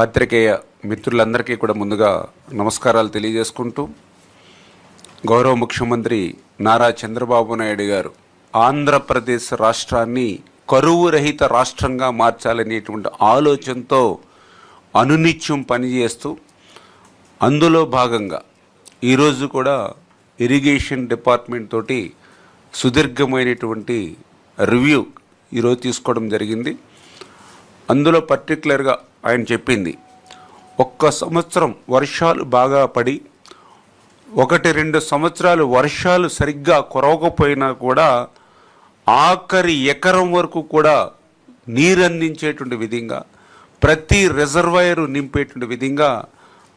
పాత్రికేయ మిత్రులందరికీ కూడా ముందుగా నమస్కారాలు తెలియజేసుకుంటూ గౌరవ ముఖ్యమంత్రి నారా చంద్రబాబు నాయుడు గారు ఆంధ్రప్రదేశ్ రాష్ట్రాన్ని కరువు రహిత రాష్ట్రంగా మార్చాలనేటువంటి ఆలోచనతో అనునిత్యం పనిచేస్తూ అందులో భాగంగా ఈరోజు కూడా ఇరిగేషన్ డిపార్ట్మెంట్ తోటి సుదీర్ఘమైనటువంటి రివ్యూ ఈరోజు తీసుకోవడం జరిగింది. అందులో పర్టికులర్గా ఆయన చెప్పింది ఒక్క సంవత్సరం వర్షాలు బాగా పడి ఒకటి రెండు సంవత్సరాలు వర్షాలు సరిగ్గా కురవకపోయినా కూడా ఆఖరి ఎకరం వరకు కూడా నీరు అందించేటువంటి విధంగా ప్రతి రిజర్వాయర్ నింపేటువంటి విధంగా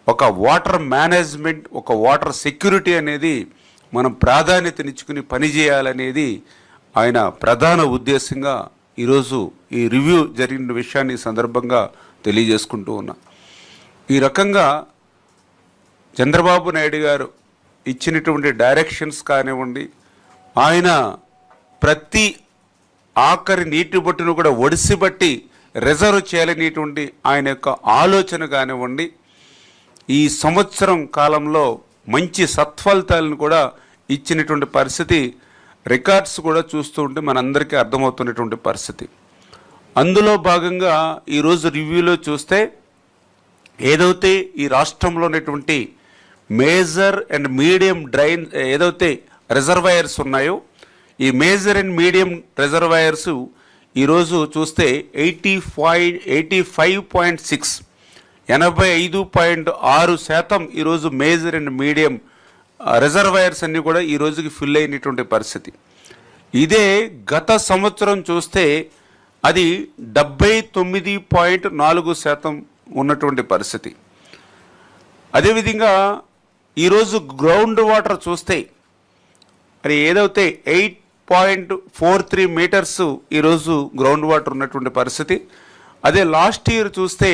ఒక వాటర్ మేనేజ్మెంట్ ఒక వాటర్ సెక్యూరిటీ అనేది మనం ప్రాధాన్యతనిచ్చుకుని పనిచేయాలనేది ఆయన ప్రధాన ఉద్దేశంగా ఈరోజు ఈ రివ్యూ జరిగిన విషయాన్ని సందర్భంగా తెలియజేసుకుంటూ ఉన్నా. ఈ రకంగా చంద్రబాబు నాయుడు గారు ఇచ్చినటువంటి డైరెక్షన్స్ కానివ్వండి ఆయన ప్రతి ఆఖరి నీటి బొట్టును కూడా ఒడిసిబట్టి రిజర్వ్ చేయాలనేటువంటి ఆయన యొక్క ఆలోచన కానివ్వండి ఈ సంవత్సరం కాలంలో మంచి సత్ఫలితాలను కూడా ఇచ్చినటువంటి పరిస్థితి రికార్డ్స్ కూడా చూస్తూ ఉంటే మనందరికీ అర్థమవుతున్నటువంటి పరిస్థితి. అందులో భాగంగా ఈరోజు రివ్యూలో చూస్తే ఏదైతే ఈ రాష్ట్రంలో ఉన్నటువంటి మేజర్ అండ్ మీడియం డ్రైన్ ఏదైతే రిజర్వాయర్స్ ఉన్నాయో ఈ మేజర్ అండ్ మీడియం రిజర్వాయర్స్ ఈరోజు చూస్తే eighty five eighty five point six ఎనభై ఐదు పాయింట్ ఆరు శాతం ఈరోజు మేజర్ అండ్ మీడియం రిజర్వాయర్స్ అన్నీ కూడా ఈ రోజుకి ఫిల్ అయినటువంటి పరిస్థితి. ఇదే గత సంవత్సరం చూస్తే అది డెబ్బై తొమ్మిది పాయింట్ నాలుగు శాతం ఉన్నటువంటి పరిస్థితి. అదేవిధంగా ఈరోజు గ్రౌండ్ వాటర్ చూస్తే మరి ఏదైతే eight point four three metres ఈరోజు గ్రౌండ్ వాటర్ ఉన్నటువంటి పరిస్థితి అదే లాస్ట్ ఇయర్ చూస్తే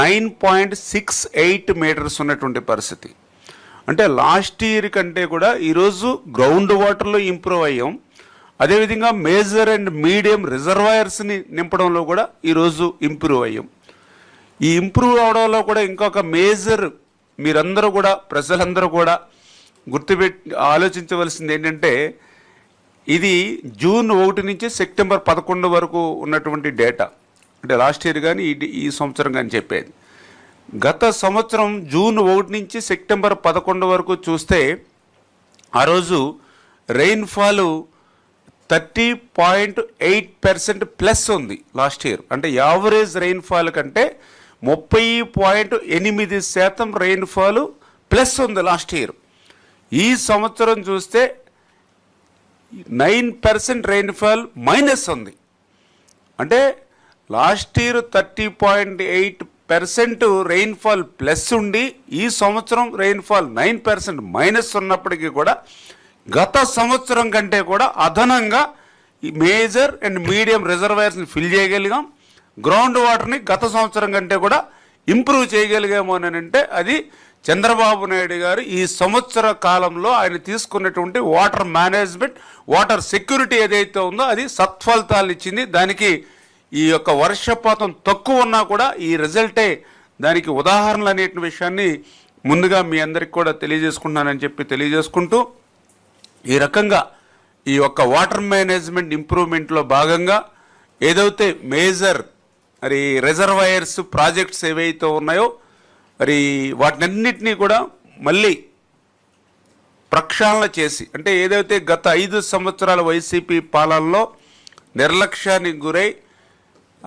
nine point six eight metres ఉన్నటువంటి పరిస్థితి. అంటే లాస్ట్ ఇయర్ కంటే కూడా ఈరోజు గ్రౌండ్ వాటర్లో ఇంప్రూవ్ అయ్యాం. అదేవిధంగా మేజర్ అండ్ మీడియం రిజర్వాయర్స్ని నింపడంలో కూడా ఈరోజు ఇంప్రూవ్ అయ్యాం. ఈ ఇంప్రూవ్ అవడంలో కూడా ఇంకొక మేజర్ మీరందరూ కూడా ప్రజలందరూ కూడా గుర్తుపెట్టి ఆలోచించవలసింది ఏంటంటే ఇది జూన్ ఒకటి నుంచి సెప్టెంబర్ పదకొండు వరకు ఉన్నటువంటి డేటా అంటే లాస్ట్ ఇయర్ కానీ ఈ ఈ సంవత్సరం కానీ చెప్పేది. గత సంవత్సరం జూన్ ఒకటి నుంచి సెప్టెంబర్ పదకొండు వరకు చూస్తే ఆ రోజు rainfall thirty point eight percent plus ఉంది లాస్ట్ ఇయర్ అంటే యావరేజ్ రెయిన్ఫాల్ కంటే ముప్పై పాయింట్ ఎనిమిది శాతం రెయిన్ఫాల్ ప్లస్ ఉంది లాస్ట్ ఇయర్ ఈ సంవత్సరం చూస్తే నైన్ పర్సెంట్ రెయిన్ఫాల్ మైనస్ ఉంది. అంటే last year thirty point eight percent rainfall plus ఉండి ఈ సంవత్సరం రెయిన్ఫాల్ నైన్ పర్సెంట్ మైనస్ ఉన్నప్పటికీ కూడా గత సంవత్సరం కంటే కూడా అదనంగా మేజర్ అండ్ మీడియం రిజర్వాయర్స్ని ఫిల్ చేయగలిగాం. గ్రౌండ్ వాటర్ని గత సంవత్సరం కంటే కూడా ఇంప్రూవ్ చేయగలిగాము అని అంటే అది చంద్రబాబు నాయుడు గారు ఈ సంవత్సర కాలంలో ఆయన తీసుకున్నటువంటి వాటర్ మేనేజ్మెంట్ వాటర్ సెక్యూరిటీ ఏదైతే ఉందో అది సత్ఫలితాలు ఇచ్చింది. దానికి ఈ యొక్క వర్షపాతం తక్కువ ఉన్నా కూడా ఈ రిజల్టే దానికి ఉదాహరణలు అనేటి విషయాన్ని ముందుగా మీ అందరికి కూడా తెలియజేసుకుంటున్నానని చెప్పి తెలియజేసుకుంటూ ఈ రకంగా ఈ యొక్క వాటర్ మేనేజ్మెంట్ ఇంప్రూవ్మెంట్లో భాగంగా ఏదైతే మేజర్ మరి రిజర్వాయర్స్ ప్రాజెక్ట్స్ ఏవైతే ఉన్నాయో మరి వాటినన్నిటినీ కూడా మళ్ళీ ప్రక్షాళన చేసి అంటే ఏదైతే గత ఐదు సంవత్సరాల వైసీపీ పాలనలో నిర్లక్ష్యానికి గురై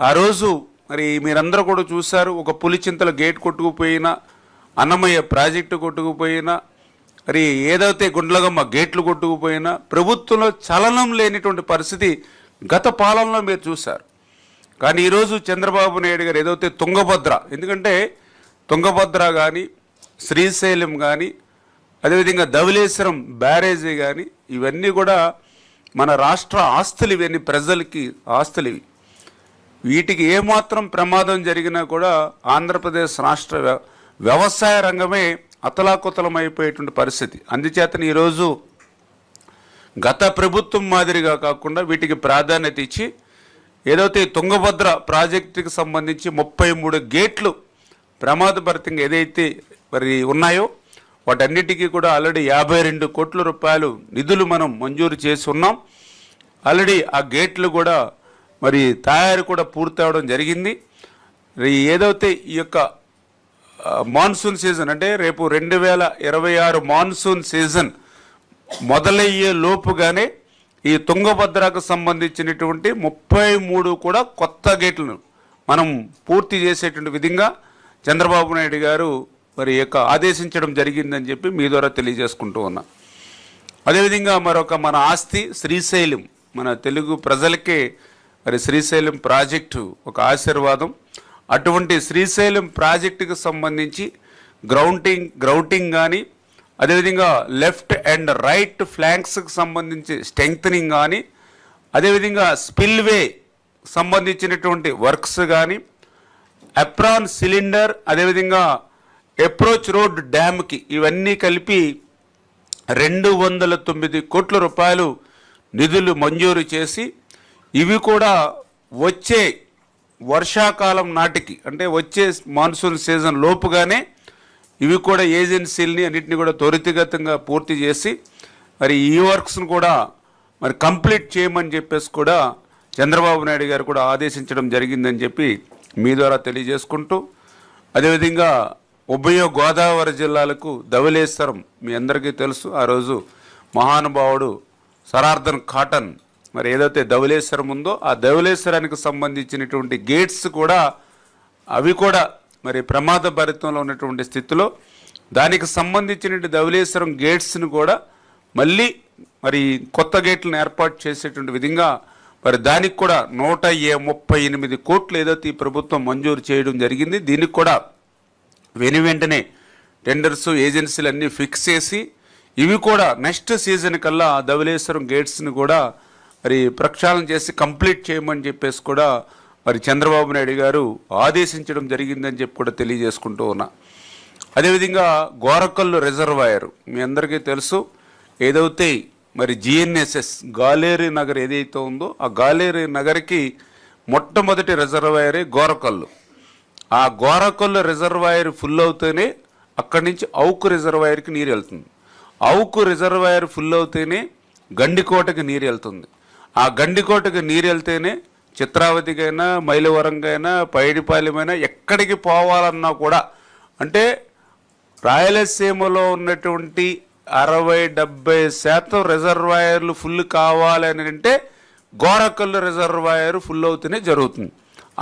ఆ రోజు మరి మీరందరూ కూడా చూశారు ఒక పులిచింతల గేట్ కొట్టుకుపోయిన అన్నమయ్య ప్రాజెక్టు కొట్టుకుపోయిన మరి ఏదైతే గుండ్లగమ్మ గేట్లు కొట్టుకుపోయినా ప్రభుత్వంలో చలనం లేనిటువంటి పరిస్థితి గత పాలనలో మీరు చూశారు. కానీ ఈరోజు చంద్రబాబు నాయుడు గారు ఏదైతే తుంగభద్ర ఎందుకంటే తుంగభద్ర కానీ శ్రీశైలం కానీ అదేవిధంగా ధవలేశ్వరం బ్యారేజీ కానీ ఇవన్నీ కూడా మన రాష్ట్ర ఆస్తులు ఇవన్నీ ప్రజలకి ఆస్తులు ఇవి. వీటికి ఏమాత్రం ప్రమాదం జరిగినా కూడా ఆంధ్రప్రదేశ్ రాష్ట్ర వ్యవసాయ రంగమే అతలాకుతలమైపోయేటువంటి పరిస్థితి. అందుచేతని ఈరోజు గత ప్రభుత్వం మాదిరిగా కాకుండా వీటికి ప్రాధాన్యత ఇచ్చి ఏదైతే తుంగభద్ర ప్రాజెక్టుకి సంబంధించి ముప్పై మూడు గేట్లు ప్రమాదభరితంగా ఏదైతే మరి ఉన్నాయో వాటన్నిటికీ కూడా ఆల్రెడీ యాభై రెండు కోట్ల రూపాయలు నిధులు మనం మంజూరు చేసి ఉన్నాం. ఆల్రెడీ ఆ గేట్లు కూడా మరి తయారు కూడా పూర్తవడం జరిగింది. ఏదైతే ఈ యొక్క మాన్సూన్ సీజన్ అంటే రేపు రెండు వేల ఇరవై ఆరు మాన్సూన్ సీజన్ మొదలయ్యే లోపుగానే ఈ తుంగభద్రకు సంబంధించినటువంటి ముప్పై మూడు కూడా కొత్త గేట్లను మనం పూర్తి చేసేటువంటి విధంగా చంద్రబాబు నాయుడు గారు మరి యొక్క ఆదేశించడం జరిగిందని చెప్పి మీ ద్వారా తెలియజేసుకుంటూ ఉన్నా. అదేవిధంగా మరొక మన ఆస్తి శ్రీశైలం మన తెలుగు ప్రజలకే మరి శ్రీశైలం ప్రాజెక్టు ఒక ఆశీర్వాదం. అటువంటి శ్రీశైలం ప్రాజెక్టుకు సంబంధించి గ్రౌంటింగ్ గ్రౌటింగ్ కానీ అదేవిధంగా లెఫ్ట్ అండ్ రైట్ ఫ్లాంక్స్కి సంబంధించి స్ట్రెంగ్తనింగ్ కానీ అదేవిధంగా స్పిల్వే సంబంధించినటువంటి వర్క్స్ కానీ అప్రాన్ సిలిండర్ అదేవిధంగా అప్రోచ్ రోడ్ డ్యామ్కి ఇవన్నీ కలిపి రెండు వందల తొమ్మిది కోట్ల రూపాయలు నిధులు మంజూరు చేసి ఇవి కూడా వచ్చే వర్షాకాలం నాటికి అంటే వచ్చే మాన్సూన్ సీజన్ లోపుగానే ఇవి కూడా ఏజెన్సీలని అన్నింటినీ కూడా త్వరితగతంగా పూర్తి చేసి మరి ఈ వర్క్స్ను కూడా మరి కంప్లీట్ చేయమని చెప్పేసి కూడా చంద్రబాబు నాయుడు గారు కూడా ఆదేశించడం జరిగిందని చెప్పి మీ ద్వారా తెలియజేసుకుంటూ అదేవిధంగా ఉభయ గోదావరి జిల్లాలకు ధవలేశ్వరం మీ అందరికీ తెలుసు. ఆ రోజు మహానుభావుడు సరార్థన్ కాటన్ మరి ఏదైతే ధవలేశ్వరం ఉందో ఆ ధవలేశ్వరానికి సంబంధించినటువంటి గేట్స్ కూడా అవి కూడా మరి ప్రమాద భరితంలో ఉన్నటువంటి స్థితిలో దానికి సంబంధించిన ధవలేశ్వరం గేట్స్ను కూడా మళ్ళీ మరి కొత్త గేట్లను ఏర్పాటు చేసేటువంటి విధంగా మరి దానికి కూడా నూట ఏ ముప్పై ఎనిమిది కోట్లు ఏదైతే ఈ ప్రభుత్వం మంజూరు చేయడం జరిగింది దీనికి కూడా వెను వెంటనే టెండర్స్ ఏజెన్సీలు అన్నీ ఫిక్స్ చేసి ఇవి కూడా నెక్స్ట్ సీజన్ కల్లా ఆ ధవలేశ్వరం గేట్స్ని కూడా మరి ప్రక్షాళన చేసి కంప్లీట్ చేయమని చెప్పేసి కూడా మరి చంద్రబాబు నాయుడు గారు ఆదేశించడం జరిగిందని చెప్పి కూడా తెలియజేసుకుంటూ ఉన్నా. అదేవిధంగా గోరకల్లు రిజర్వాయర్ మీ అందరికీ తెలుసు ఏదైతే మరి జిఎన్ఎస్ఎస్ గాలేరి నగర్ ఏదైతే ఉందో ఆ గాలేరి నగర్కి మొట్టమొదటి రిజర్వాయరే గోరకల్లు. ఆ గోరకల్లు రిజర్వాయర్ ఫుల్ అవుతేనే అక్కడి నుంచి అవుకు రిజర్వాయర్కి నీరు వెళ్తుంది. అవుకు రిజర్వాయర్ ఫుల్ అవుతేనే గండికోటకి నీరు వెళ్తుంది. ఆ గండికోటకు నీరు వెళ్తేనే చిత్రావతికైనా మైలవరంకైనా పైడిపాలెమైనా ఎక్కడికి పోవాలన్నా కూడా అంటే రాయలసీమలో ఉన్నటువంటి అరవై డెబ్బై శాతం రిజర్వాయర్లు ఫుల్ కావాలని అంటే గోరకల్లు రిజర్వాయర్ ఫుల్ అవుతూనే జరుగుతుంది.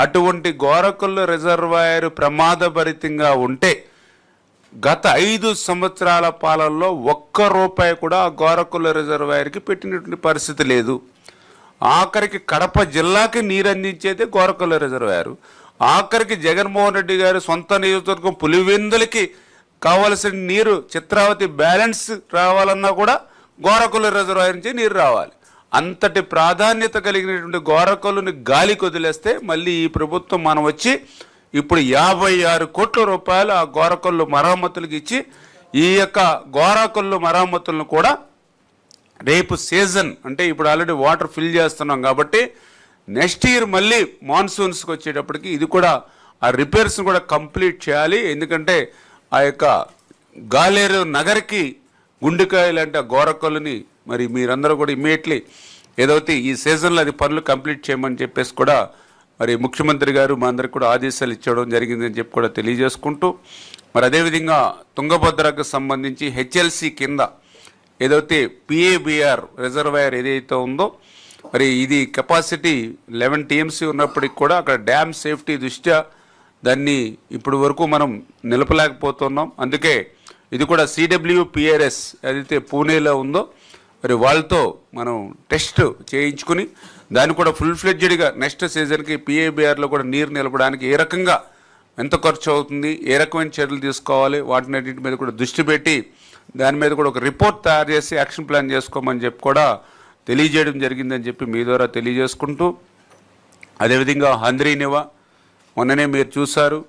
అటువంటి గోరకల్లు రిజర్వాయర్ ప్రమాదభరితంగా ఉంటే గత ఐదు సంవత్సరాల పాలనలో ఒక్క రూపాయి కూడా ఆ గోరకుల రిజర్వాయర్కి పెట్టినటువంటి పరిస్థితి లేదు. ఆఖరికి కడప జిల్లాకి నీరందించేది గోరకల్ల రిజర్వాయర్. ఆఖరికి జగన్మోహన్ రెడ్డి గారి సొంత నియోజకవర్గం పులివెందులకి కావలసిన నీరు చిత్రావతి బ్యాలెన్స్ రావాలన్నా కూడా గోరకుల రిజర్వాయర్ నుంచి నీరు రావాలి. అంతటి ప్రాధాన్యత కలిగినటువంటి గోరకొల్లుని గాలికి వదిలేస్తే మళ్ళీ ఈ ప్రభుత్వం మనం వచ్చి ఇప్పుడు యాభై ఆరు కోట్ల రూపాయలు ఆ గోరకొల్లు మరమ్మతులకు ఇచ్చి ఈ యొక్క గోరకొల్లు మరమ్మతులను కూడా రేపు సీజన్ అంటే ఇప్పుడు ఆల్రెడీ వాటర్ ఫిల్ చేస్తున్నాం కాబట్టి నెక్స్ట్ ఇయర్ మళ్ళీ మాన్సూన్స్కి వచ్చేటప్పటికి ఇది కూడా ఆ రిపేర్స్ని కూడా కంప్లీట్ చేయాలి. ఎందుకంటే ఆ యొక్క గాలేరు నగర్కి గుండెకాయలు అంటే ఆ గోరకొల్లుని మరి మీరందరూ కూడా ఇమీడియట్లీ ఏదైతే ఈ సీజన్లో అది పనులు కంప్లీట్ చేయమని చెప్పేసి కూడా మరి ముఖ్యమంత్రి గారు మా అందరికి కూడా ఆదేశాలు ఇచ్చడం జరిగిందని చెప్పి కూడా తెలియజేసుకుంటూ మరి అదేవిధంగా తుంగభద్రకు సంబంధించి హెచ్ఎల్సి కింద ఏదైతే పిఏబిఆర్ రిజర్వాయర్ ఏదైతే ఉందో మరి ఇది కెపాసిటీ లెవెన్ టీఎంసీ ఉన్నప్పటికి కూడా అక్కడ డ్యామ్ సేఫ్టీ దృష్ట్యా దాన్ని ఇప్పటి వరకు మనం నిలపలేకపోతున్నాం. అందుకే ఇది కూడా సిడబ్ల్యూ పిఆర్ఎస్ ఏదైతే పూణేలో ఉందో మరి వాళ్ళతో మనం టెస్ట్ చేయించుకుని దాన్ని కూడా ఫుల్ ఫ్లెడ్జెడ్గా నెక్స్ట్ సీజన్కి పిఏబిఆర్లో కూడా నీరు నిలపడానికి ఏ రకంగా ఎంత ఖర్చు అవుతుంది ఏ రకమైన చర్యలు తీసుకోవాలి వాటినన్నింటి మీద కూడా దృష్టి పెట్టి దాని మీద కూడా ఒక రిపోర్ట్ తయారు చేసి యాక్షన్ ప్లాన్ చేసుకోమని చెప్పి కూడా తెలియజేయడం జరిగిందని చెప్పి మీ ద్వారా తెలియజేసుకుంటూ అదేవిధంగా హంద్రీనివా మొన్ననే మీరు చూశారు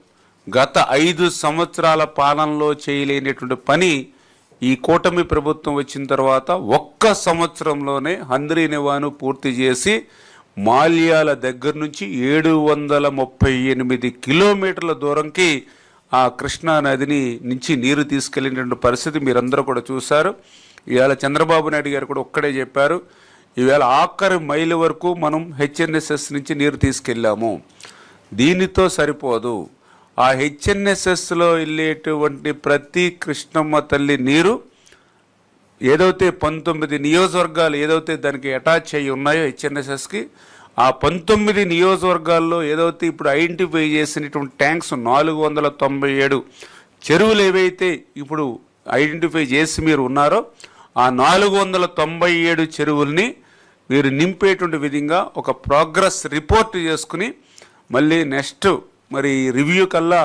గత ఐదు సంవత్సరాల పాలనలో చేయలేనటువంటి పని ఈ కూటమి ప్రభుత్వం వచ్చిన తర్వాత ఒక్క సంవత్సరంలోనే హంద్రీనివాను పూర్తి చేసి మాల్యాల దగ్గర నుంచి ఏడు వందల ముప్పై ఎనిమిది కిలోమీటర్ల దూరంకి ఆ కృష్ణా నదిని నుంచి నీరు తీసుకెళ్ళినటువంటి పరిస్థితి మీరందరూ కూడా చూశారు. ఇవాళ చంద్రబాబు నాయుడు గారు కూడా ఒక్కడే చెప్పారు ఈవేళ ఆఖరి మైలు వరకు మనం హెచ్ఎన్ఎస్ఎస్ నుంచి నీరు తీసుకెళ్ళాము. దీనితో సరిపోదు. ఆ హెచ్ఎన్ఎస్ఎస్లో వెళ్ళేటువంటి ప్రతి కృష్ణమ్మ తల్లి నీరు ఏదైతే పంతొమ్మిది నియోజకవర్గాలు ఏదైతే దానికి అటాచ్ అయ్యి ఉన్నాయో హెచ్ఎన్ఎస్ఎస్కి ఆ పంతొమ్మిది నియోజకవర్గాల్లో ఏదైతే ఇప్పుడు ఐడెంటిఫై చేసినటువంటి ట్యాంక్స్ నాలుగు వందల తొంభై ఏడు చెరువులు ఏవైతే ఇప్పుడు ఐడెంటిఫై చేసి మీరు ఉన్నారో ఆ నాలుగు వందల తొంభై ఏడు చెరువుల్ని మీరు నింపేటువంటి విధంగా ఒక ప్రోగ్రెస్ రిపోర్ట్ చేసుకుని మళ్ళీ నెక్స్ట్ మరి రివ్యూ కల్లా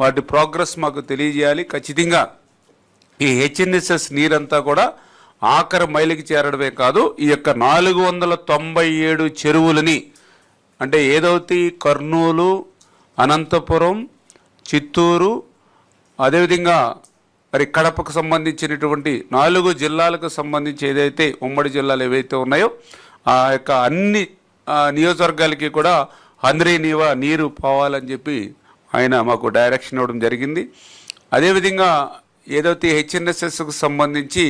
వాటి ప్రోగ్రెస్ మాకు తెలియజేయాలి. ఖచ్చితంగా ఈ హెచ్ఎన్ఎస్ఎస్ నీరంతా కూడా ఆఖరి మైలుకి చేరడమే కాదు ఈ యొక్క నాలుగు వందల తొంభై ఏడు చెరువులని అంటే ఏదైతే కర్నూలు అనంతపురం చిత్తూరు అదేవిధంగా మరి కడపకు సంబంధించినటువంటి నాలుగు జిల్లాలకు సంబంధించి ఏదైతే ఉమ్మడి జిల్లాలు ఏవైతే ఉన్నాయో ఆ యొక్క అన్ని నియోజకవర్గాలకి కూడా హంద్రీ నీవ నీరు పోవాలని చెప్పి ఆయన మాకు డైరెక్షన్ ఇవ్వడం జరిగింది. అదేవిధంగా ఏదైతే హెచ్ఎన్ఎస్ఎస్కు సంబంధించి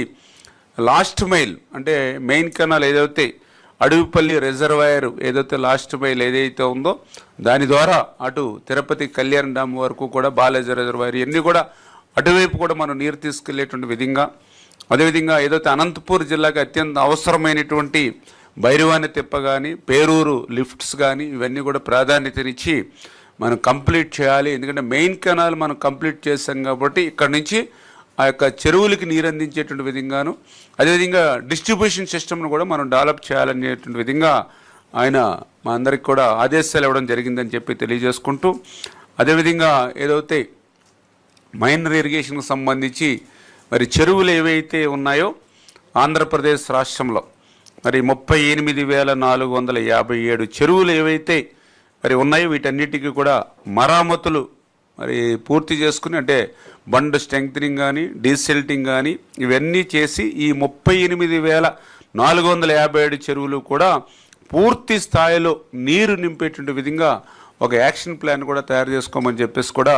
లాస్ట్ మైల్ అంటే మెయిన్ కెనాల్ ఏదైతే అడవిపల్లి రిజర్వాయర్ ఏదైతే లాస్ట్ మైల్ ఏదైతే ఉందో దాని ద్వారా అటు తిరుపతి కళ్యాణ్ డ్యామ్ వరకు కూడా బాలేజ రిజర్వాయర్ ఇవన్నీ కూడా అటువైపు కూడా మనం నీరు తీసుకెళ్ళేటువంటి విధంగా అదేవిధంగా ఏదైతే అనంతపూర్ జిల్లాకి అత్యంత అవసరమైనటువంటి భైరవాని తిప్ప కానీ పేరూరు లిఫ్ట్స్ కానీ ఇవన్నీ కూడా ప్రాధాన్యతనిచ్చి మనం కంప్లీట్ చేయాలి. ఎందుకంటే మెయిన్ కెనాల్ మనం కంప్లీట్ చేసాం కాబట్టి ఇక్కడ నుంచి ఆ యొక్క చెరువులకి నీరు అందించేటువంటి విధంగాను అదేవిధంగా డిస్ట్రిబ్యూషన్ సిస్టమ్ను కూడా మనం డెవలప్ చేయాలనేటువంటి విధంగా ఆయన మా అందరికి కూడా ఆదేశాలు ఇవ్వడం జరిగిందని చెప్పి తెలియజేసుకుంటూ అదేవిధంగా ఏదైతే మైనర్ ఇరిగేషన్కి సంబంధించి మరి చెరువులు ఏవైతే ఉన్నాయో ఆంధ్రప్రదేశ్ రాష్ట్రంలో మరి ముప్పై ఎనిమిది వేల నాలుగు వందల యాభై ఏడు చెరువులు ఏవైతే మరి ఉన్నాయో వీటన్నిటికీ కూడా మరామతులు మరి పూర్తి చేసుకుని అంటే బండ్ స్ట్రెంగ్త్నింగ్ కానీ డీసెల్టింగ్ కానీ ఇవన్నీ చేసి ఈ ముప్పై ఎనిమిది వేల నాలుగు వందల యాభై ఏడు చెరువులు కూడా పూర్తి స్థాయిలో నీరు నింపేటువంటి విధంగా ఒక యాక్షన్ ప్లాన్ కూడా తయారు చేసుకోమని చెప్పేసి కూడా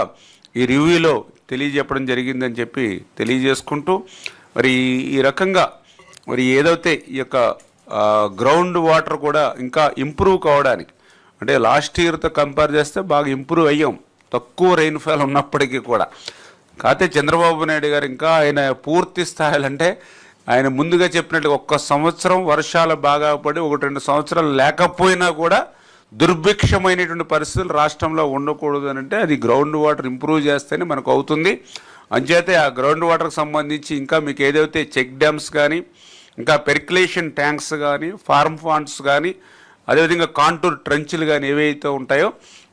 ఈ రివ్యూలో తెలియజెప్పడం జరిగిందని చెప్పి తెలియజేసుకుంటూ మరి ఈ- ఈ రకంగా మరి ఏదైతే ఈ యొక్క గ్రౌండ్ వాటర్ కూడా ఇంకా ఇంప్రూవ్ కావడానికి అంటే లాస్ట్ ఇయర్తో కంపేర్ చేస్తే బాగా ఇంప్రూవ్ అయ్యాం తక్కువ రెయిన్ఫాల్ ఉన్నప్పటికీ కూడా. కాకపోతే చంద్రబాబు నాయుడు గారు ఇంకా ఆయన పూర్తి స్థాయిలో అంటే ఆయన ముందుగా చెప్పినట్టు ఒక్క సంవత్సరం వర్షాలు బాగా పడి ఒకటి రెండు సంవత్సరాలు లేకపోయినా కూడా దుర్భిక్షమైనటువంటి పరిస్థితులు రాష్ట్రంలో ఉండకూడదు అని అంటే అది గ్రౌండ్ వాటర్ ఇంప్రూవ్ చేస్తేనే మనకు అవుతుంది. అంచేతే ఆ గ్రౌండ్ వాటర్కి సంబంధించి ఇంకా మీకు ఏదైతే చెక్ డ్యామ్స్ కానీ ఇంకా పెర్క్యులేషన్ ట్యాంక్స్ కానీ ఫార్మ్ ఫాండ్స్ కానీ అదేవిధంగా కాంటూర్ ట్రంచ్లు కానీ ఏవైతే ఉంటాయో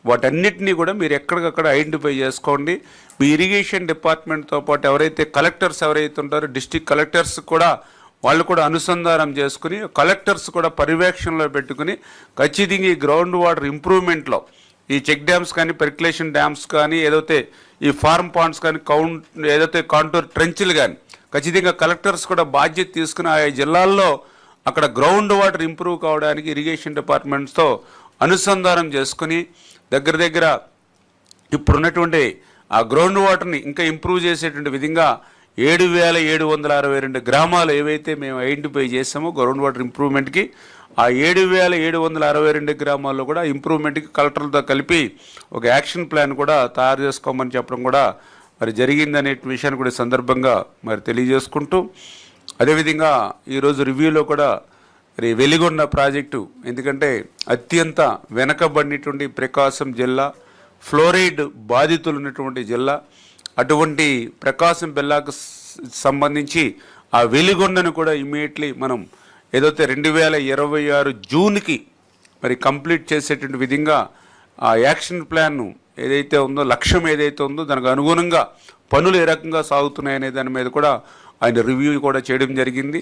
వాటన్నిటినీ కూడా మీరు ఎక్కడికక్కడ ఐడెంటిఫై చేసుకోండి. మీ ఇరిగేషన్ డిపార్ట్మెంట్తో పాటు ఎవరైతే కలెక్టర్స్ ఎవరైతే ఉంటారో డిస్టిక్ కలెక్టర్స్ కూడా వాళ్ళు కూడా అనుసంధానం చేసుకుని కలెక్టర్స్ కూడా పర్యవేక్షణలో పెట్టుకుని ఖచ్చితంగా ఈ గ్రౌండ్ వాటర్ ఇంప్రూవ్మెంట్లో ఈ చెక్ డ్యామ్స్ కానీ పెర్క్యులేషన్ డ్యామ్స్ కానీ ఏదైతే ఈ ఫార్మ్ పాండ్స్ కానీ కౌంట్ ఏదైతే కాంటూర్ ట్రెంచ్లు కానీ ఖచ్చితంగా కలెక్టర్స్ కూడా బాధ్యత తీసుకుని ఆయా జిల్లాల్లో అక్కడ గ్రౌండ్ వాటర్ ఇంప్రూవ్ కావడానికి ఇరిగేషన్ డిపార్ట్మెంట్స్తో అనుసంధానం చేసుకుని దగ్గర దగ్గర ఇప్పుడున్నటువంటి ఆ గ్రౌండ్ వాటర్ని ఇంకా ఇంప్రూవ్ చేసేటువంటి విధంగా ఏడు వేల ఏడు వందల అరవై రెండు గ్రామాలు ఏవైతే మేము ఐడెంటిఫై చేస్తామో గ్రౌండ్ వాటర్ ఇంప్రూవ్మెంట్కి ఆ ఏడు వేల ఏడు వందల అరవై రెండు గ్రామాల్లో కూడా ఇంప్రూవ్మెంట్కి కలెక్టర్లతో కలిపి ఒక యాక్షన్ ప్లాన్ కూడా తయారు చేసుకోమని చెప్పడం కూడా మరి జరిగిందనే విషయాన్ని కూడా సందర్భంగా మరి తెలియజేసుకుంటూ అదేవిధంగా ఈరోజు రివ్యూలో కూడా మరి వెలిగొండ ప్రాజెక్టు ఎందుకంటే అత్యంత వెనకబడినటువంటి ప్రకాశం జిల్లా ఫ్లోరైడ్ బాధితులు ఉన్నటువంటి జిల్లా అటువంటి ప్రకాశం జిల్లాకు సంబంధించి ఆ వెలిగొండను కూడా ఇమీడియట్లీ మనం ఏదైతే రెండు వేల ఇరవై ఆరు జూన్కి మరి కంప్లీట్ చేసేటువంటి విధంగా ఆ యాక్షన్ ప్లాన్ను ఏదైతే ఉందో లక్ష్యం ఏదైతే ఉందో దానికి అనుగుణంగా పనులు ఏ రకంగా సాగుతున్నాయనే దాని మీద కూడా ఆయన రివ్యూ కూడా చేయడం జరిగింది.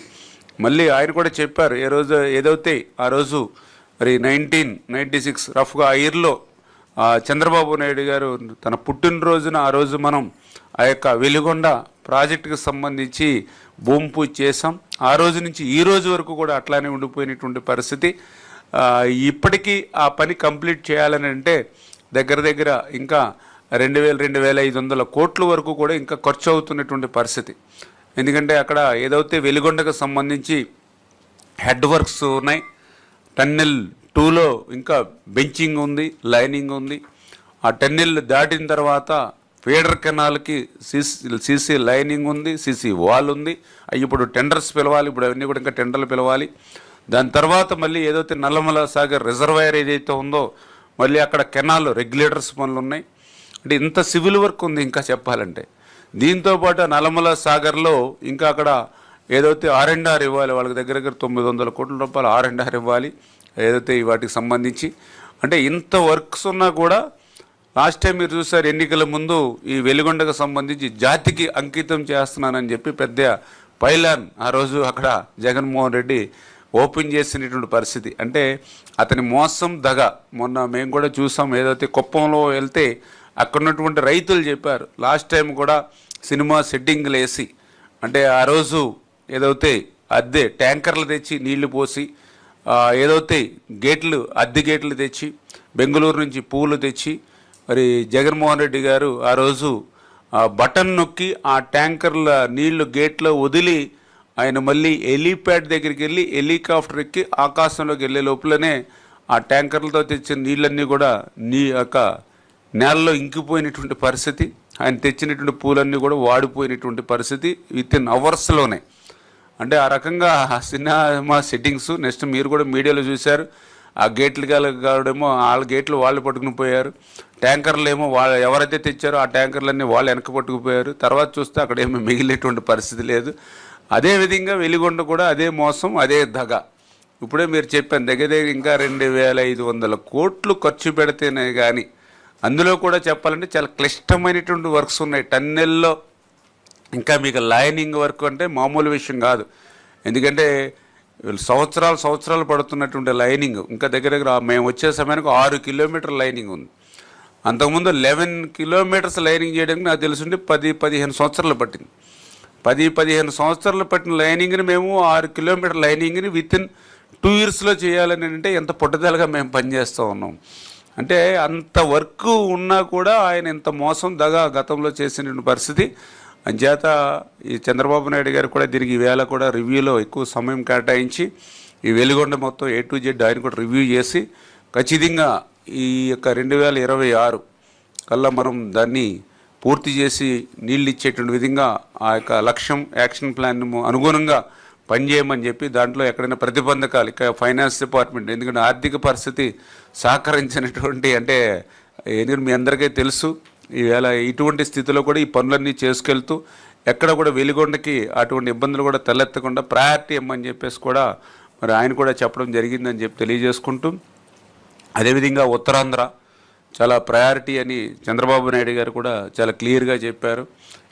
మళ్ళీ ఆయన కూడా చెప్పారు ఏ రోజు ఏదైతే ఆ రోజు మరి నైన్టీన్ నైంటీ సిక్స్ రఫ్గా ఆ ఇయర్లో చంద్రబాబు నాయుడు గారు తన పుట్టినరోజున ఆ రోజు మనం ఆ యొక్క వెలిగొండ ప్రాజెక్టుకు సంబంధించి భూమి పూజ చేసాం ఆ రోజు నుంచి ఈ రోజు వరకు కూడా అట్లానే ఉండిపోయినటువంటి పరిస్థితి. ఇప్పటికీ ఆ పని కంప్లీట్ చేయాలని అంటే దగ్గర దగ్గర ఇంకా రెండు వేల రెండు వేల ఐదు వందల కోట్ల వరకు కూడా ఇంకా ఖర్చు అవుతున్నటువంటి పరిస్థితి. ఎందుకంటే అక్కడ ఏదైతే వెలిగొండకు సంబంధించి హెడ్ వర్క్స్ ఉన్నాయి టన్నెల్ టూలో ఇంకా బెంచింగ్ ఉంది లైనింగ్ ఉంది. ఆ టన్నెల్ దాటిన తర్వాత ఫీడర్ కెనాల్కి సీసీ సీసీ లైనింగ్ ఉంది సీసీ వాల్ ఉంది. ఇప్పుడు టెండర్స్ పిలవాలి ఇప్పుడు అవన్నీ కూడా ఇంకా టెండర్లు పిలవాలి. దాని తర్వాత మళ్ళీ ఏదైతే నల్లమల సాగర్ రిజర్వాయర్ ఏదైతే ఉందో మళ్ళీ అక్కడ కెనాల్ రెగ్యులేటర్స్ పనులు ఉన్నాయి. అంటే ఇంత సివిల్ వర్క్ ఉంది ఇంకా చెప్పాలంటే. దీంతో పాటు సాగర్లో ఇంకా అక్కడ ఏదైతే ఆర్ అండ్ ఆర్ ఇవ్వాలి వాళ్ళకి దగ్గర దగ్గర తొమ్మిది వందల కోట్ల రూపాయలు ఆర్ అండ్ ఆర్ ఇవ్వాలి ఏదైతే వాటికి సంబంధించి. అంటే ఇంత వర్క్స్ ఉన్నా కూడా లాస్ట్ టైం మీరు చూసారు ఎన్నికల ముందు ఈ వెలుగొండకు సంబంధించి జాతికి అంకితం చేస్తున్నానని చెప్పి పెద్ద పైలాన్ ఆ రోజు అక్కడ జగన్మోహన్ రెడ్డి ఓపెన్ చేసినటువంటి పరిస్థితి. అంటే అతని మోసం దగ. మొన్న మేము కూడా చూసాం ఏదైతే కుప్పంలో వెళ్తే అక్కడ ఉన్నటువంటి రైతులు చెప్పారు లాస్ట్ టైం కూడా సినిమా సెట్టింగ్లు వేసి అంటే ఆ రోజు ఏదైతే అద్దె ట్యాంకర్లు తెచ్చి నీళ్ళు పోసి ఏదైతే గేట్లు అద్దె గేట్లు తెచ్చి బెంగళూరు నుంచి పూలు తెచ్చి మరి జగన్మోహన్ రెడ్డి గారు ఆ రోజు బటన్ నొక్కి ఆ ట్యాంకర్ల నీళ్ళు గేట్లో వదిలి ఆయన మళ్ళీ హెలీప్యాడ్ దగ్గరికి వెళ్ళి హెలికాప్టర్ ఎక్కి ఆకాశంలోకి వెళ్ళే లోపలనే ఆ ట్యాంకర్లతో తెచ్చిన నీళ్ళన్నీ కూడా నీ యొక్క నేలలో ఇంకిపోయినటువంటి పరిస్థితి. ఆయన తెచ్చినటువంటి పూలన్నీ కూడా వాడిపోయినటువంటి పరిస్థితి విత్ ఇన్ అవర్స్లోనే అంటే ఆ రకంగా ఆ సినిమా సెట్టింగ్స్ నెక్స్ట్ మీరు కూడా మీడియాలో చూశారు. ఆ గేట్లు కావడేమో వాళ్ళ గేట్లు వాళ్ళు పట్టుకుని పోయారు. ట్యాంకర్లు ఏమో వాళ్ళు ఎవరైతే తెచ్చారో ఆ ట్యాంకర్లన్నీ వాళ్ళు వెనక పట్టుకుపోయారు. తర్వాత చూస్తే అక్కడ ఏమీ మిగిలేటువంటి పరిస్థితి లేదు. అదే విధంగా వెలిగొండ కూడా అదే మోసం అదే దగ. ఇప్పుడే మీరు చెప్పాను దగ్గర దగ్గర ఇంకా రెండు వేల ఐదు వందల కోట్లు ఖర్చు పెడితేనే కానీ అందులో కూడా చెప్పాలంటే చాలా క్లిష్టమైనటువంటి వర్క్స్ ఉన్నాయి. టన్నెల్లో ఇంకా మీకు లైనింగ్ వర్క్ అంటే మామూలు విషయం కాదు. ఎందుకంటే సంవత్సరాలు సంవత్సరాలు పడుతున్నటువంటి లైనింగ్. ఇంకా దగ్గర దగ్గర మేము వచ్చే సమయానికి ఆరు కిలోమీటర్ లైనింగ్ ఉంది. అంతకుముందు లెవెన్ కిలోమీటర్స్ లైనింగ్ చేయడానికి నాకు తెలుసుండి పది పదిహేను సంవత్సరాలు పట్టింది. పది పదిహేను సంవత్సరాలు పట్టిన లైనింగ్ని మేము ఆరు కిలోమీటర్ లైనింగ్ని విత్ ఇన్ టూ ఇయర్స్లో చేయాలని అంటే ఎంత పట్టుదలగా మేము పనిచేస్తూ ఉన్నాం. అంటే అంత వర్క్ ఉన్నా కూడా ఆయన ఇంత మోసం దగా గతంలో చేసిన పరిస్థితి. అంచేత ఈ చంద్రబాబు నాయుడు గారు కూడా దీనికి ఈవేళ కూడా రివ్యూలో ఎక్కువ సమయం కేటాయించి ఈ వెలుగొండ మొత్తం ఏ టు జెడ్ ఆయన కూడా రివ్యూ చేసి ఖచ్చితంగా ఈ యొక్క రెండు వేల ఇరవై ఆరు కల్లా మనం దాన్ని పూర్తి చేసి నీళ్ళు ఇచ్చేటువంటి విధంగా ఆ యొక్క లక్ష్యం యాక్షన్ ప్లాన్ అనుగుణంగా పనిచేయమని చెప్పి దాంట్లో ఎక్కడైనా ప్రతిబంధకాలు ఇక ఫైనాన్స్ డిపార్ట్మెంట్ ఎందుకంటే ఆర్థిక పరిస్థితి సహకరించినటువంటి అంటే ఎందుకంటే మీ అందరికీ తెలుసు ఈవేళ ఇటువంటి స్థితిలో కూడా ఈ పనులన్నీ చేసుకెళ్తూ ఎక్కడ కూడా వెలిగొండకి అటువంటి ఇబ్బందులు కూడా తలెత్తకుండా ప్రయారిటీ ఇమ్మని చెప్పేసి కూడా మరి ఆయన కూడా చెప్పడం జరిగిందని చెప్పి తెలియజేసుకుంటూ అదేవిధంగా ఉత్తరాంధ్ర చాలా ప్రయారిటీ అని చంద్రబాబు నాయుడు గారు కూడా చాలా క్లియర్గా చెప్పారు.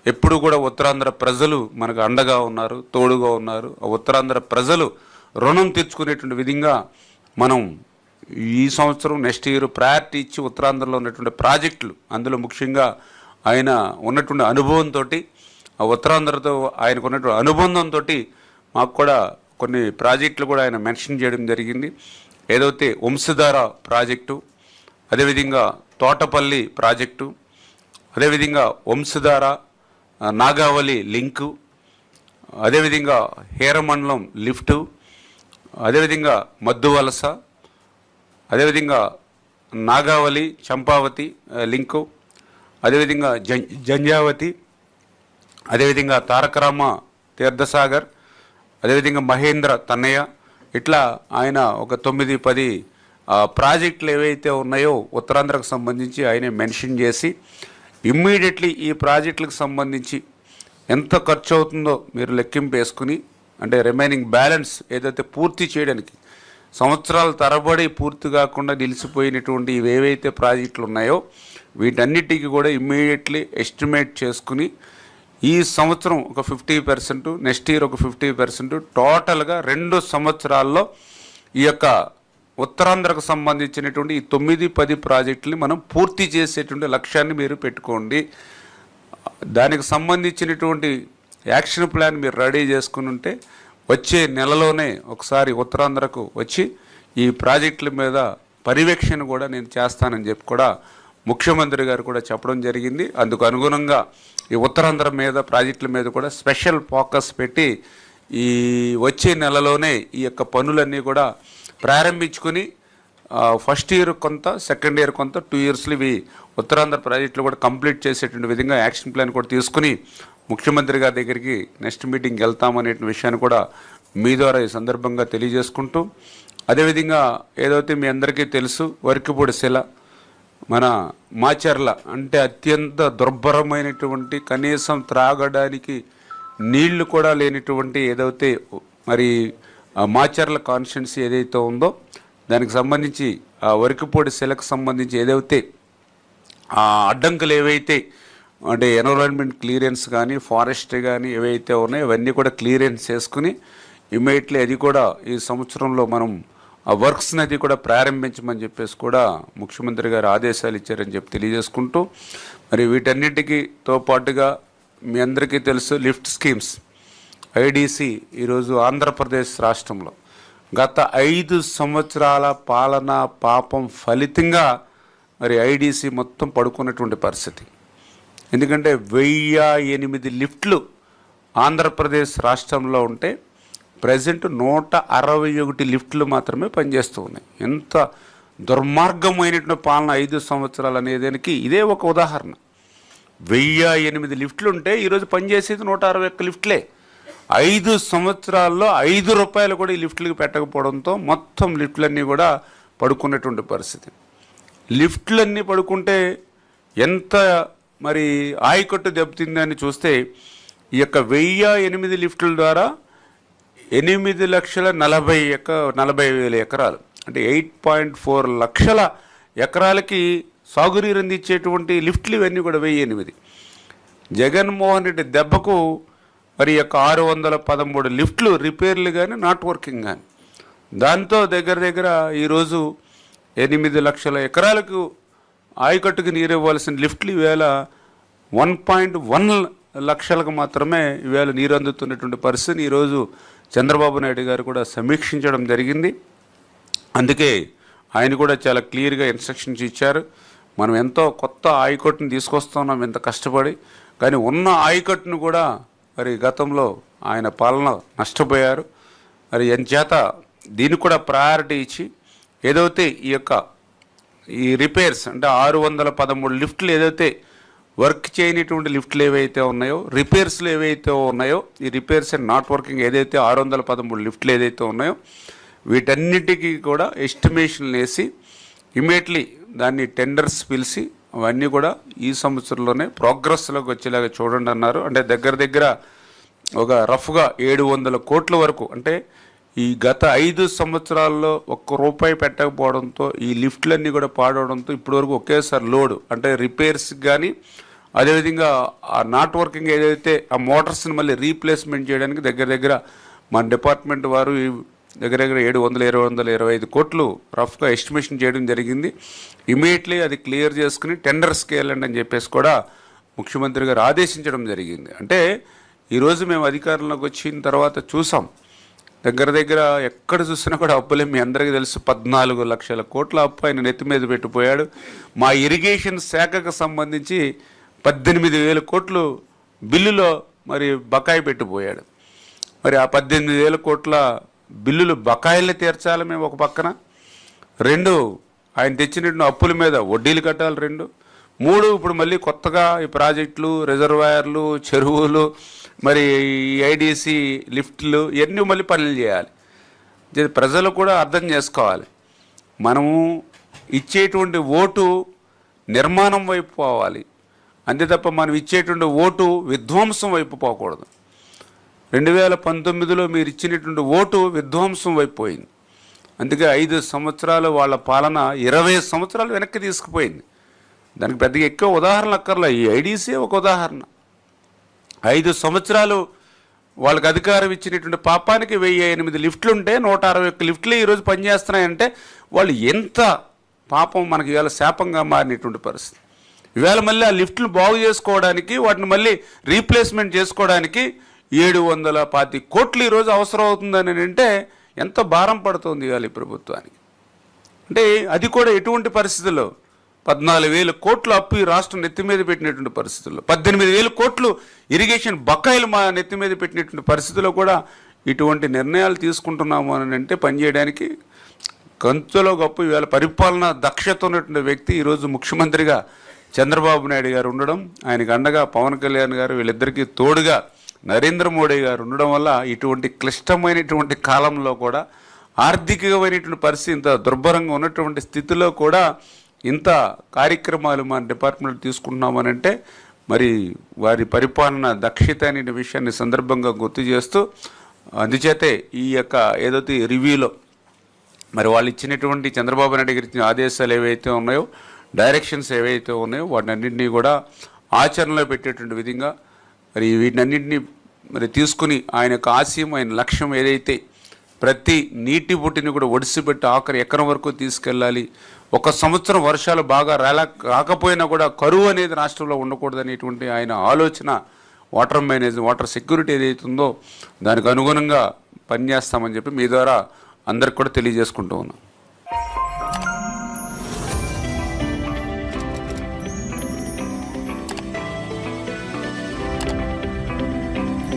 ఎప్పుడు కూడా ఉత్తరాంధ్ర ప్రజలు మనకు అండగా ఉన్నారు తోడుగా ఉన్నారు. ఆ ఉత్తరాంధ్ర ప్రజలు రుణం తీర్చుకునేటువంటి విధంగా మనం ఈ సంవత్సరం నెక్స్ట్ ఇయర్ ప్రయారిటీ ఇచ్చి ఉత్తరాంధ్రలో ఉన్నటువంటి ప్రాజెక్టులు అందులో ముఖ్యంగా ఆయన ఉన్నటువంటి అనుభవంతో ఆ ఉత్తరాంధ్రతో ఆయనకు ఉన్నటువంటి అనుబంధంతో మాకు కూడా కొన్ని ప్రాజెక్టులు కూడా ఆయన మెన్షన్ చేయడం జరిగింది. ఏదైతే వంశధార ప్రాజెక్టు అదేవిధంగా తోటపల్లి ప్రాజెక్టు అదేవిధంగా వంశధార నాగావళి లింకు అదేవిధంగా హేరమండలం లిఫ్టు అదేవిధంగా మద్దువలస అదేవిధంగా నాగావళి చంపావతి లింకు అదేవిధంగా జం జంజావతి అదేవిధంగా తారకరామ తీర్థసాగర్ అదేవిధంగా మహేంద్ర తన్నయ్య. ఇట్లా ఆయన ఒక తొమ్మిది పది ప్రాజెక్టులు ఏవైతే ఉన్నాయో ఉత్తరాంధ్రకు సంబంధించి ఆయన మెన్షన్ చేసి ఇమ్మీడియట్లీ ఈ ప్రాజెక్టులకు సంబంధించి ఎంత ఖర్చు అవుతుందో మీరు లెక్కింపు వేసుకుని అంటే రిమైనింగ్ బ్యాలెన్స్ ఏదైతే పూర్తి చేయడానికి సంవత్సరాల తరబడి పూర్తి కాకుండా నిలిచిపోయినటువంటి ఏవైతే ప్రాజెక్టులు ఉన్నాయో వీటన్నిటికీ కూడా ఇమ్మీడియట్లీ ఎస్టిమేట్ చేసుకుని ఈ సంవత్సరం ఒక ఫిఫ్టీ పర్సెంట్ నెక్స్ట్ ఇయర్ ఒక ఫిఫ్టీ పర్సెంట్ టోటల్గా రెండు సంవత్సరాల్లో ఈ యొక్క ఉత్తరాంధ్రకు సంబంధించినటువంటి ఈ తొమ్మిది పది ప్రాజెక్టులు మనం పూర్తి చేసేటువంటి లక్ష్యాన్ని మీరు పెట్టుకోండి. దానికి సంబంధించినటువంటి యాక్షన్ ప్లాన్ మీరు రెడీ చేసుకుని ఉంటే వచ్చే నెలలోనే ఒకసారి ఉత్తరాంధ్రకు వచ్చి ఈ ప్రాజెక్టుల మీద పర్యవేక్షణ కూడా నేను చేస్తానని చెప్పి కూడా ముఖ్యమంత్రి గారు కూడా చెప్పడం జరిగింది. అందుకు అనుగుణంగా ఈ ఉత్తరాంధ్ర మీద ప్రాజెక్టుల మీద కూడా స్పెషల్ ఫోకస్ పెట్టి ఈ వచ్చే నెలలోనే ఈ యొక్క పనులన్నీ కూడా ప్రారంభించుకుని ఫస్ట్ ఇయర్ కొంత సెకండ్ ఇయర్ కొంత టూ ఇయర్స్లో ఇవి ఉత్తరాంధ్ర ప్రాజెక్టులు కూడా కంప్లీట్ చేసేటువంటి విధంగా యాక్షన్ ప్లాన్ కూడా తీసుకుని ముఖ్యమంత్రి గారి దగ్గరికి నెక్స్ట్ మీటింగ్కి వెళ్తామనే విషయాన్ని కూడా మీ ద్వారా ఈ సందర్భంగా తెలియజేసుకుంటూ అదేవిధంగా ఏదైతే మీ అందరికీ తెలుసు వరికిపూడి శిల మన మాచర్ల అంటే అత్యంత దుర్భరమైనటువంటి కనీసం త్రాగడానికి నీళ్ళు కూడా లేనటువంటి ఏదైతే మరి మాచర్ల కాన్స్టిట్యున్సీ ఏదైతే ఉందో దానికి సంబంధించి ఆ వరికిపూడి శిలకు సంబంధించి ఏదైతే ఆ అడ్డంకులు ఏవైతే అంటే ఎన్విరాన్మెంట్ క్లియరెన్స్ కానీ ఫారెస్ట్ కానీ ఏవైతే ఉన్నాయో అవన్నీ కూడా క్లియరెన్స్ చేసుకుని ఇమీడియట్లీ అది కూడా ఈ సంవత్సరంలో మనం ఆ వర్క్స్ని అది కూడా ప్రారంభించమని చెప్పేసి కూడా ముఖ్యమంత్రి గారు ఆదేశాలు ఇచ్చారని చెప్పి తెలియజేసుకుంటూ మరి వీటన్నిటికీతో పాటుగా మీ అందరికీ తెలుసు లిఫ్ట్ స్కీమ్స్. ఐడిసి ఈరోజు ఆంధ్రప్రదేశ్ రాష్ట్రంలో గత ఐదు సంవత్సరాల పాలన పాపం ఫలితంగా మరి ఐడిసి మొత్తం పడుకున్నటువంటి పరిస్థితి. ఎందుకంటే వెయ్యి ఎనిమిది లిఫ్ట్లు ఆంధ్రప్రదేశ్ రాష్ట్రంలో ఉంటే ప్రజెంట్ నూట అరవై ఒకటి లిఫ్ట్లు మాత్రమే పనిచేస్తూ ఉన్నాయి. ఎంత దుర్మార్గమైనటువంటి పాలన ఐదు సంవత్సరాలు అనేదానికి ఇదే ఒక ఉదాహరణ. వెయ్యి ఎనిమిది లిఫ్ట్లు ఉంటే ఈరోజు పనిచేసేది నూట అరవై ఒక్క లిఫ్ట్లే. ఐదు సంవత్సరాల్లో ఐదు రూపాయలు కూడా ఈ లిఫ్ట్లకు పెట్టకపోవడంతో మొత్తం లిఫ్ట్లన్నీ కూడా పడుకున్నటువంటి పరిస్థితి. లిఫ్ట్లన్నీ పడుకుంటే ఎంత మరి ఆయకట్టు దెబ్బతిందని చూస్తే ఈ యొక్క వెయ్యి ఎనిమిది లిఫ్టుల ద్వారా ఎనిమిది లక్షల నలభై ఎక నలభై వేల ఎకరాలు అంటే ఎయిట్ పాయింట్ ఫోర్ లక్షల ఎకరాలకి సాగునీరు అందించేటువంటి లిఫ్ట్లు ఇవన్నీ కూడా వెయ్యి ఎనిమిది. జగన్మోహన్ రెడ్డి దెబ్బకు మరి ఈ యొక్క ఆరు వందల పదమూడు లిఫ్ట్లు రిపేర్లు కానీ నాట్ వర్కింగ్ కానీ దాంతో దగ్గర దగ్గర ఈరోజు ఎనిమిది లక్షల ఎకరాలకు ఆయకట్టుకు నీరు ఇవ్వాల్సిన లిఫ్ట్లు ఈవేళ వన్ పాయింట్ వన్ లక్షలకు మాత్రమే ఈవేళ నీరు అందుతున్నటువంటి పరిస్థితిని ఈరోజు చంద్రబాబు నాయుడు గారు కూడా సమీక్షించడం జరిగింది. అందుకే ఆయన కూడా చాలా క్లియర్గా ఇన్స్ట్రక్షన్స్ ఇచ్చారు. మనం ఎంతో కొత్త ఆయకట్టును తీసుకొస్తున్నాం ఎంత కష్టపడి. కానీ ఉన్న ఆయకట్టును కూడా మరి గతంలో ఆయన పాలన నష్టపోయారు. మరి ఎంచేత దీనికి కూడా ప్రయారిటీ ఇచ్చి ఏదైతే ఈ యొక్క ఈ రిపేర్స్ అంటే ఆరు వందల పదమూడు లిఫ్ట్లు ఏదైతే వర్క్ చేయనటువంటి లిఫ్ట్లు ఏవైతే ఉన్నాయో రిపేర్స్లు ఏవైతే ఉన్నాయో ఈ రిపేర్స్ అండ్ నాట్ వర్కింగ్ ఏదైతే ఆరు వందల పదమూడు లిఫ్ట్లు ఏదైతే ఉన్నాయో వీటన్నిటికీ కూడా ఎస్టిమేషన్లు వేసి ఇమీడియట్లీ దాన్ని టెండర్స్ పిలిచి అవన్నీ కూడా ఈ సంవత్సరంలోనే ప్రోగ్రెస్లోకి వచ్చేలాగా చూడండి అన్నారు. అంటే దగ్గర దగ్గర ఒక రఫ్గా ఏడు వందల కోట్ల వరకు అంటే ఈ గత ఐదు సంవత్సరాల్లో ఒక్క రూపాయి పెట్టకపోవడంతో ఈ లిఫ్ట్లన్నీ కూడా పాడవడంతో ఇప్పటివరకు ఒకేసారి లోడ్ అంటే రిపేర్స్ కానీ అదేవిధంగా ఆ నాట్ వర్కింగ్ ఏదైతే ఆ మోటార్స్ని మళ్ళీ రీప్లేస్మెంట్ చేయడానికి దగ్గర దగ్గర మన డిపార్ట్మెంట్ వారు ఈ దగ్గర దగ్గర ఏడు వందల ఇరవై వందల ఇరవై ఐదు కోట్లు రఫ్గా ఎస్టిమేషన్ చేయడం జరిగింది. ఇమీడియట్లీ అది క్లియర్ చేసుకుని టెండర్స్కి వెళ్ళండి అని చెప్పేసి కూడా ముఖ్యమంత్రి గారు ఆదేశించడం జరిగింది. అంటే ఈరోజు మేము అధికారంలోకి వచ్చిన తర్వాత చూసాం. దగ్గర దగ్గర ఎక్కడ చూసినా కూడా అప్పులే మీ అందరికీ తెలుసు. పద్నాలుగు లక్షల కోట్ల అప్పు ఆయన నెత్తి మీద పెట్టిపోయాడు. మా ఇరిగేషన్ శాఖకు సంబంధించి పద్దెనిమిది వేల కోట్లు బిల్లులో మరి బకాయి పెట్టిపోయాడు. మరి ఆ పద్దెనిమిది వేల కోట్ల బిల్లులు బకాయిల్ని తీర్చాలి మేము ఒక పక్కన. రెండు ఆయన తెచ్చినటువంటి అప్పుల మీద వడ్డీలు కట్టాలి రెండు. మూడు ఇప్పుడు మళ్ళీ కొత్తగా ఈ ప్రాజెక్టులు రిజర్వాయర్లు చెరువులు మరి ఈ ఐడిసి లిఫ్ట్లు ఇవన్నీ మళ్ళీ పనులు చేయాలి. ప్రజలు కూడా అర్థం చేసుకోవాలి. మనము ఇచ్చేటువంటి ఓటు నిర్మాణం వైపు పోవాలి. అంతే తప్ప మనం ఇచ్చేటువంటి ఓటు విధ్వంసం వైపు పోకూడదు. రెండు వేల పంతొమ్మిదిలో మీరు ఇచ్చినటువంటి ఓటు విధ్వంసం అయిపోయింది. అందుకే ఐదు సంవత్సరాలు వాళ్ళ పాలన ఇరవై సంవత్సరాలు వెనక్కి తీసుకుపోయింది. దానికి పెద్దగా ఎక్కువ ఉదాహరణ అక్కర్లే. ఈ ఐడీసీ ఒక ఉదాహరణ. ఐదు సంవత్సరాలు వాళ్ళకి అధికారం ఇచ్చినటువంటి పాపానికి వెయ్యి ఎనిమిది లిఫ్ట్లు ఉంటే నూట అరవై ఒక్క లిఫ్ట్లు ఈరోజు పనిచేస్తున్నాయంటే వాళ్ళు ఎంత పాపం మనకి ఇవాళ శాపంగా మారినటువంటి పరిస్థితి. ఇవాళ మళ్ళీ ఆ లిఫ్ట్లు బాగు చేసుకోవడానికి వాటిని మళ్ళీ రీప్లేస్మెంట్ చేసుకోవడానికి ఏడు వందల పాతి కోట్లు ఈరోజు అవసరం అవుతుందని అంటే ఎంత భారం పడుతుంది ఇవాళ ప్రభుత్వానికి. అంటే అది కూడా ఎటువంటి పరిస్థితుల్లో? పద్నాలుగు వేల కోట్లు అప్పు ఈ రాష్ట్రం నెత్తి మీద పెట్టినటువంటి పరిస్థితుల్లో. పద్దెనిమిది వేల కోట్లు ఇరిగేషన్ బకాయిలు మా నెత్తి మీద పెట్టినటువంటి పరిస్థితుల్లో కూడా ఇటువంటి నిర్ణయాలు తీసుకుంటున్నాము అని అంటే పనిచేయడానికి కంచులో గొప్ప ఇవాళ పరిపాలన దక్షత ఉన్నటువంటి వ్యక్తి ఈరోజు ముఖ్యమంత్రిగా చంద్రబాబు నాయుడు గారు ఉండడం ఆయనకు అండగా పవన్ కళ్యాణ్ గారు వీళ్ళిద్దరికీ తోడుగా నరేంద్ర మోడీ గారు ఉండడం వల్ల ఇటువంటి క్లిష్టమైనటువంటి కాలంలో కూడా ఆర్థికమైనటువంటి పరిస్థితి ఇంత దుర్భరంగా ఉన్నటువంటి స్థితిలో కూడా ఇంత కార్యక్రమాలు మన డిపార్ట్మెంట్ తీసుకుంటున్నామని అంటే మరి వారి పరిపాలన దక్షత అనే విషయాన్ని సందర్భంగా గుర్తు చేస్తూ అందుచేతే ఈ యొక్క ఏదైతే రివ్యూలో మరి వాళ్ళు ఇచ్చినటువంటి చంద్రబాబు నాయుడు గారి ఇచ్చిన ఆదేశాలు ఏవైతే ఉన్నాయో డైరెక్షన్స్ ఏవైతే ఉన్నాయో వాటినన్నింటినీ కూడా ఆచరణలో పెట్టేటువంటి విధంగా మరి వీటినన్నింటినీ మరి తీసుకుని ఆయన యొక్క ఆశయం ఆయన లక్ష్యం ఏదైతే ప్రతి నీటి బుట్టిని కూడా ఒడిసిపెట్టి ఆఖరి ఎకరం వరకు తీసుకెళ్ళాలి. ఒక సంవత్సరం వర్షాలు బాగా రాలా రాకపోయినా కూడా కరువు అనేది రాష్ట్రంలో ఉండకూడదు అనేటువంటి ఆయన ఆలోచన వాటర్ మేనేజ్ వాటర్ సెక్యూరిటీ ఏదైతే ఉందో దానికి అనుగుణంగా పనిచేస్తామని చెప్పి మీ ద్వారా అందరికి కూడా తెలియజేసుకుంటూ ఉన్నాం.